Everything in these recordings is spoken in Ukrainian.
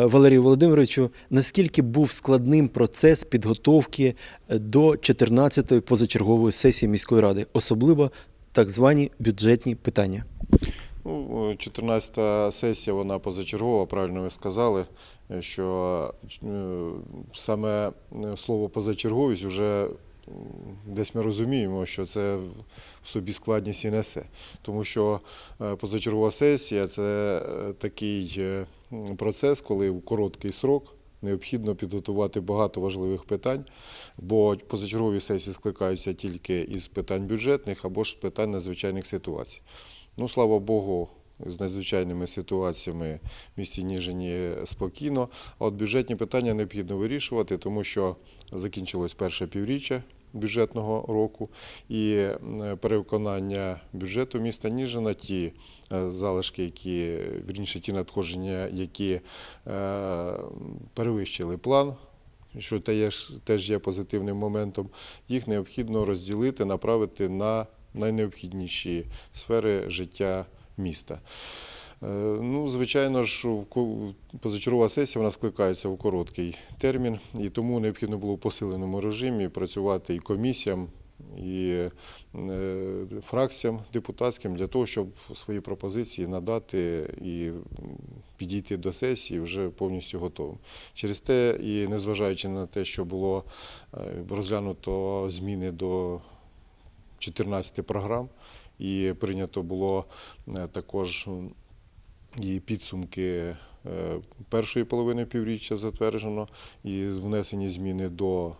Е, Валерію Володимировичу, наскільки був складним процес підготовки е, до 14-ї позачергової сесії міської ради, особливо так звані бюджетні питання? Ну, 14-та сесія, вона позачергова, правильно ви сказали, е, що саме слово позачерговість вже десь ми розуміємо, що це в собі складність і несе. Тому що е, позачергова сесія це е, такий е, процес, коли в короткий срок необхідно підготувати багато важливих питань, бо позачергові сесії скликаються тільки із питань бюджетних або ж з питань надзвичайних ситуацій. Ну, слава Богу, з надзвичайними ситуаціями в місті Ніжині спокійно. А от бюджетні питання необхідно вирішувати, тому що закінчилось перше півріччя бюджетного року і е, перевиконання бюджету міста Ніжина, ті е, залишки, які вірніше ті надходження, які е, перевищили план. Що теж є позитивним моментом, їх необхідно розділити, направити на найнеобхідніші сфери життя міста. Е, Ну, звичайно ж, позачергова сесія вона скликається в короткий термін, і тому необхідно було в посиленому режимі працювати і комісіям, і е, фракціям депутатським для того, щоб свої пропозиції надати і підійти до сесії вже повністю готовим. Через те, і незважаючи на те, що було е, розглянуто зміни до 14 програм, і прийнято було також і підсумки е, першої половини півріччя затверджено, і внесені зміни до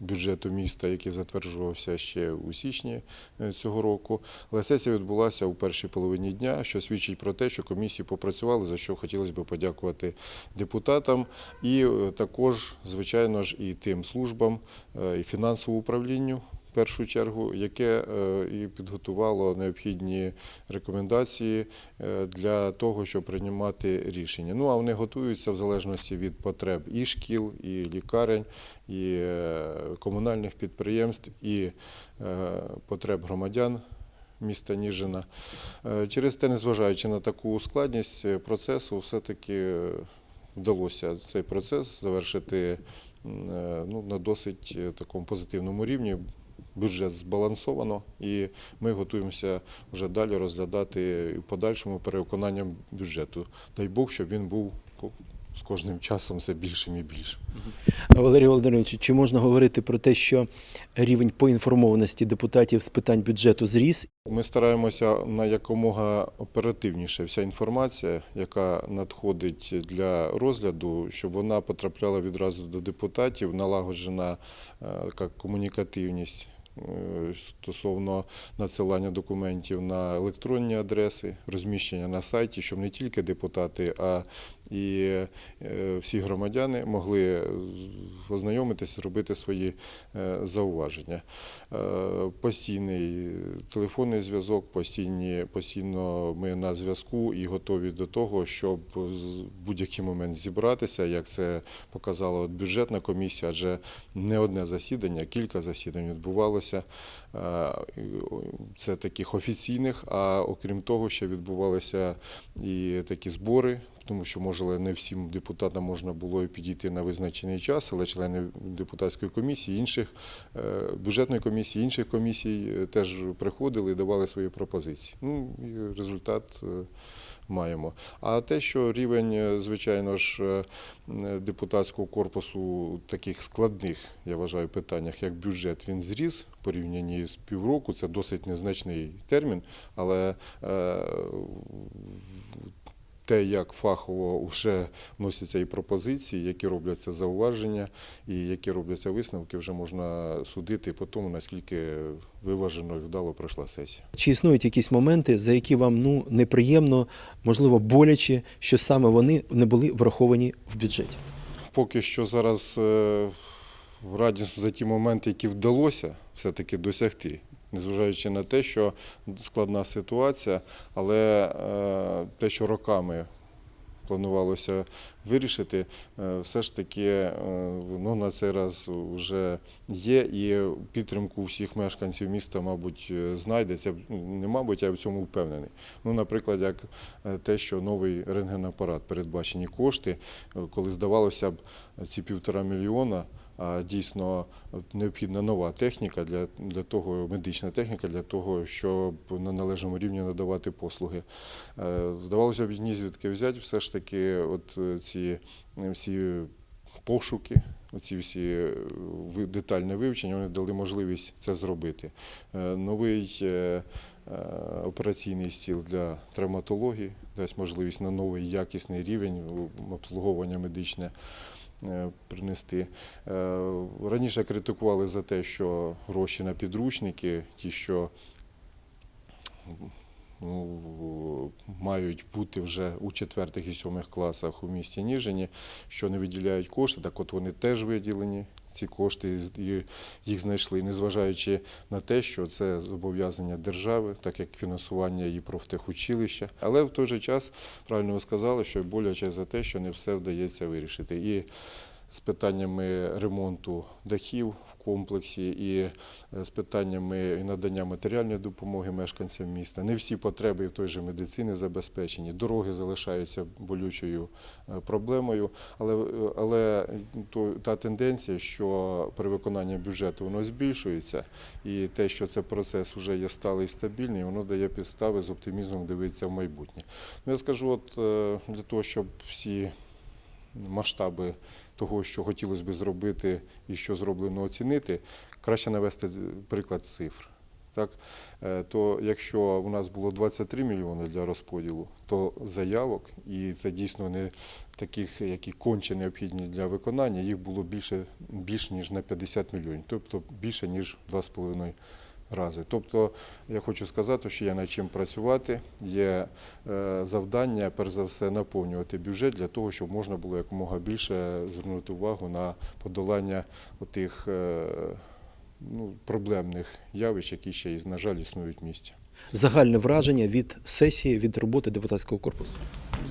бюджету міста, який затверджувався ще у січні е, цього року. Але сесія відбулася у першій половині дня, що свідчить про те, що комісії попрацювали, за що хотілося б подякувати депутатам, і е, також, звичайно ж, і тим службам, і фінансовому управлінню. Першу чергу, яке е, і підготувало необхідні рекомендації е, для того, щоб приймати рішення. Ну а вони готуються в залежності від потреб і шкіл, і лікарень, і е, комунальних підприємств, і потреб громадян. Міста Ніжина. Через те, незважаючи на таку складність процесу, все-таки вдалося цей процес завершити ну, на досить такому позитивному рівні. Бюджет збалансовано, і ми готуємося вже далі розглядати і в подальшому перевиконанням бюджету. Дай Бог, щоб він був з кожним часом все більшим і більшим. Валерій Володимирович, чи можна говорити про те, що рівень поінформованості депутатів з питань бюджету зріс? Ми стараємося на якомога оперативніше вся інформація, яка надходить для розгляду, щоб вона потрапляла відразу до депутатів, налагоджена е, комунікативність. Е, Стосовно надсилання документів на електронні адреси, розміщення на сайті, щоб не тільки депутати, а і е, всі громадяни могли ознайомитися, зробити свої е, зауваження. Постійний телефонний зв'язок, постійні, постійно ми на зв'язку і готові до того, щоб в будь-який момент зібратися, як це показала бюджетна комісія, адже не одне засідання, кілька засідань відбувалося. Е, і, о, Це таких офіційних, а окрім того, ще відбувалися і такі збори. Тому що, може, не всім депутатам можна було і підійти на визначений час, але члени депутатської комісії, інших е, бюджетної комісії, інших комісій е, теж приходили і давали свої пропозиції. Ну і результат е, маємо. А те, що рівень, е, звичайно ж, е, депутатського корпусу у таких складних, я вважаю, питаннях, як бюджет, він зріс в порівнянні з півроку. Це досить незначний термін, але е, те, як фахово вже вносяться і пропозиції, які робляться зауваження, і які робляться висновки, вже можна судити по тому, наскільки виважено і вдало пройшла сесія. Чи існують якісь моменти, за які вам ну неприємно, можливо, боляче, що саме вони не були враховані в бюджеті? Поки що зараз е, радісно за ті моменти, які вдалося все-таки досягти. Незважаючи на те, що складна ситуація, але е, те, що роками планувалося вирішити, е, все ж таки е, воно на цей раз вже є і підтримку всіх мешканців міста, мабуть, знайдеться. Не мабуть, я в цьому впевнений. Ну, наприклад, як те, що новий рентгенапарат, передбачені кошти, коли здавалося б ці півтора мільйона. Дійсно необхідна нова техніка для, для того, медична техніка для того, щоб на належному рівні надавати послуги. Е, Здавалося б, ні звідки взяти, все ж таки, от е, ці е, всі пошуки, оці всі детальне вивчення, вони дали можливість це зробити. Новий операційний стіл для травматології дасть можливість на новий якісний рівень обслуговування медичне е, принести. Е, Раніше критикували за те, що гроші на підручники, ті, що мають бути вже у четвертих і сьомих класах у місті Ніжині, що не виділяють кошти, так от вони теж виділені. Ці кошти їх знайшли, незважаючи на те, що це зобов'язання держави, так як фінансування і профтехучилища. Але в той же час правильно ви сказали, що боляче за те, що не все вдається вирішити. І з питаннями ремонту дахів комплексі, і е, з питаннями надання матеріальної допомоги мешканцям міста. Не всі потреби в той же медицини забезпечені. Дороги залишаються болючою е, проблемою, але, е, але то, та тенденція, що при виконанні бюджету воно збільшується, і те, що це процес вже є сталий і стабільний, воно дає підстави з оптимізмом дивитися в майбутнє. Ну, я скажу, от для того, щоб всі масштаби того, що хотілося б зробити і що зроблено оцінити, краще навести приклад цифр. Так? Е, То якщо у нас було 23 мільйони для розподілу, то заявок, і це дійсно не таких, які конче необхідні для виконання, їх було більше, більш ніж на 50 мільйонів, тобто більше ніж 2,5 рази. Тобто я хочу сказати, що є над чим працювати, є е, завдання, перш за все, наповнювати бюджет для того, щоб можна було якомога більше звернути увагу на подолання тих ну, проблемних явищ, які ще, на жаль, існують в місті. Загальне враження від сесії, від роботи депутатського корпусу.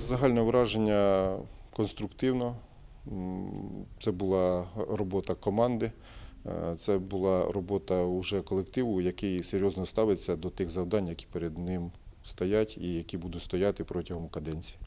Загальне враження конструктивно. Це була робота команди, е, це була робота уже колективу, який серйозно ставиться до тих завдань, які перед ним стоять і які будуть стояти протягом каденції.